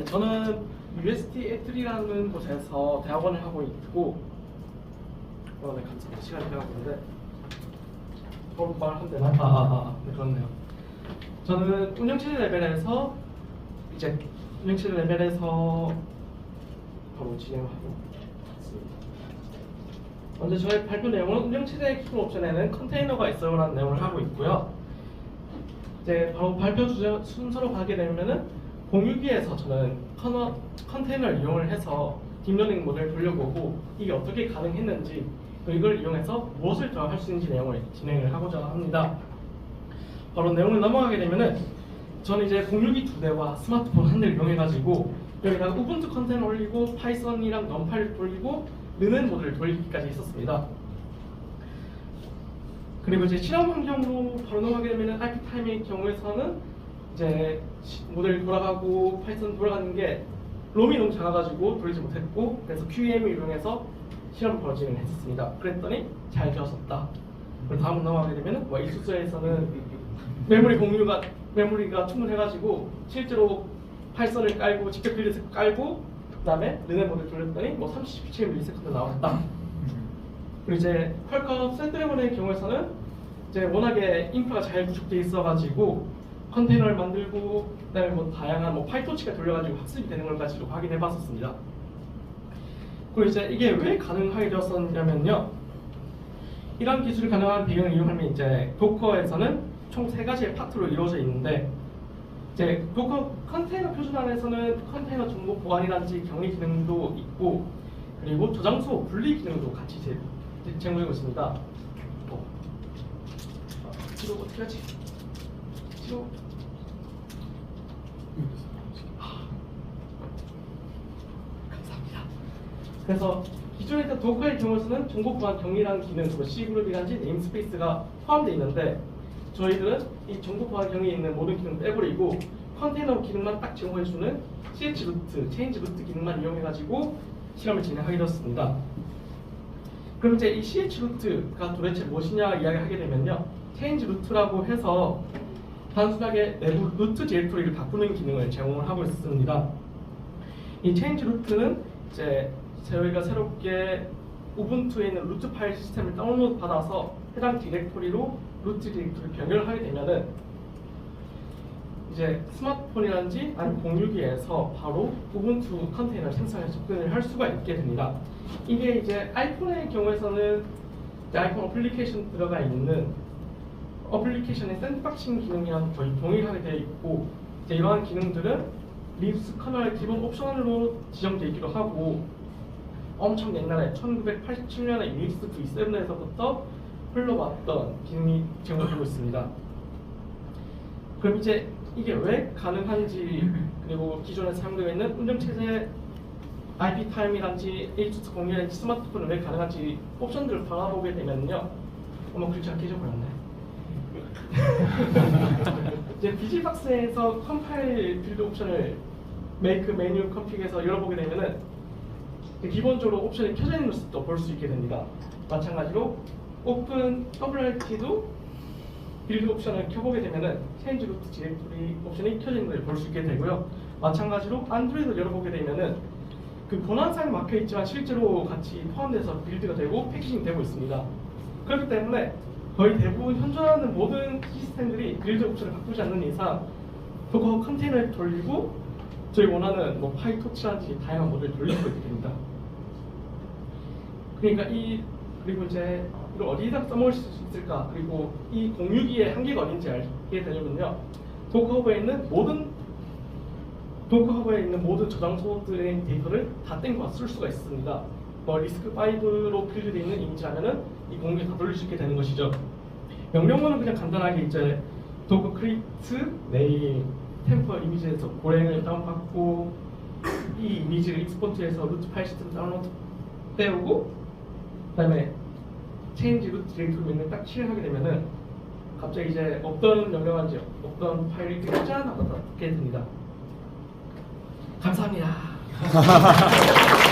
네, 저는 UST 애틀이라는 곳에서 대학원을 하고 있고 어, 네, 감사합니다. 시간이 있는데 바로 말하면 되나? 아, 아, 아, 네, 그렇네요. 저는 운영체제 레벨에서 이제 운영체제 레벨에서 바로 진행하고 있습니다. 먼저 저의 발표 내용은 운영체제 기본 옵션에는 컨테이너가 있어요라는 내용을 하고 있고요. 이제 바로 발표 주제 순서로 가게 되면은 공유기에서 저는 커너, 컨테이너를 이용을 해서 딥러닝 모델을 돌려보고 이게 어떻게 가능했는지 또 이걸 이용해서 무엇을 더 할 수 있는지 내용을 진행을 하고자 합니다. 바로 내용을 넘어가게 되면은 저는 이제 공유기 두 대와 스마트폰 한 대를 이용해가지고 여기다가 우분투 컨테이너 올리고 파이썬이랑 넘파를 돌리고 느는 모델을 돌리기까지 했었습니다. 그리고 이제 실험 환경으로 바로 넘어가게 되면 IP 타임의 경우에서는 이제 시- 모델 돌아가고 파이썬 돌아가는 게 롬이 너무 작아가지고 돌리지 못했고 그래서 QEM을 이용해서 실험 바로 진행을 했었습니다. 그랬더니 잘 되었었다. 그리고 다음 넘어가게 되면 뭐 일수소에서는 메모리 공유가 메모리가 충분해가지고 실제로 파이썬을 깔고 직접 빌드에서 깔고 그다음에 르네 모델 돌렸더니 뭐 37ms 나왔다. 그리고 이제 퀄컴 샌드래곤의 경우에서는 이제 워낙에 인프라가 잘 구축돼 있어가지고 컨테이너를 만들고 그다음에 뭐 다양한 뭐 파이토치가 돌려가지고 학습이 되는 걸까지도 확인해봤었습니다. 그리고 이제 이게 왜 가능하게 되었었냐면요. 이런 기술이 가능한 배경을 이용하면 이제 도커에서는 총 세 가지의 파트로 이루어져 있는데 이제 도커 컨테이너 표준 안에서는 컨테이너 정보 보안이라든지 격리 기능도 있고 그리고 저장소 분리 기능도 같이 제공되고 있습니다. 어. 아, 지로 어떻게 하지? 감사합니다. 그래서 기존에 있던 도커의 경우에서는 정보 보안 격리라는 기능, 그 C그룹이라든지 네임스페이스가 포함되어 있는데 저희들은 이 정보 보안 격리에 있는 모든 기능 빼버리고 컨테이너 기능만 딱 제공해주는 CH 루트, 체인지 루트 기능만 이용해가지고 실험을 진행하게 되었습니다. 그럼 이제 이 CH 루트가 도대체 무엇이냐 이야기하게 되면요. 체인지 루트라고 해서 단순하게 내부 루트 디렉토리를 바꾸는 기능을 제공을 하고 있습니다. 이 체인지 루트는 이제 저희가 새롭게 우분투에 있는 루트 파일 시스템을 다운로드 받아서 해당 디렉토리로 루트 디렉토리 변경을 하게 되면은 이제 스마트폰이라든지 아니면 공유기에서 바로 우분투 컨테이너 생성에 접근을 할 수가 있게 됩니다. 이게 이제 아이폰의 경우에서는 아이폰 어플리케이션 들어가 있는 어플리케이션의 샌드박싱 기능이랑 거의 동일하게 되어 있고 이제 이러한 기능들은 리눅스 커널 기본 옵션으로 지정되어 있기도 하고 엄청 옛날에 1987년에 유닉스 V7에서부터 흘러왔던 기능이 제공되고 있습니다. 그럼 이제 이게 왜 가능한지 그리고 기존에 사용되고 있는 운영체제 IP 타임이란지 H2 공유라든지 스마트폰은 왜 가능한지 옵션들을 바라보게 되면요. 어머 글자가 깨져버렸네. 이제 비지박스에서 컴파일 빌드 옵션을 메이크 메뉴 컴픽에서 열어보게 되면은 기본적으로 옵션이 켜져 있는 모습도 볼 수 있게 됩니다. 마찬가지로 오픈 WRT도 빌드 옵션을 켜보게 되면은 체인지 루트 디렉토리 옵션이 켜져 있는 걸 볼 수 있게 되고요. 마찬가지로 안드로이드 열어보게 되면은 그 권한사항이 막혀 있지만 실제로 같이 포함돼서 빌드가 되고 패키징 되고 있습니다. 그렇기 때문에 거의 대부분 현존하는 모든 시스템들이 빌드 옵션을 바꾸지 않는 이상 도커 컨테이너를 돌리고 저희 원하는 뭐 파이 토치라든지 다양한 모델을 돌릴 수 있게 됩니다. 그러니까 이 그리고 이제 이걸 어디다 써먹을 수 있을까 그리고 이 공유기의 한계가 어딘지 알게 되려면요 도커허브에 있는 모든 도커허브에 있는 모든 저장소들의 데이터를 다 땡겨 쓸 수가 있습니다. 뭐 리스크 5로 필드되어 있는 이미지라면은 이다 돌릴 수 있게 되는 것이죠. 명령어는 그냥 간단하게 이제 도커 크리트 네임 템퍼 이미지에서 고랭을 다운받고 이 이미지를 익스포트해서 루트 파일 시스템 다운로드 떼우고 그다음에 체인지 루트 디렉토리 있는 딱 실행하게 되면은 갑자기 이제 없던 명령한지 없던 파일이 그냥 짠 하고 게 됩니다. 감사합니다.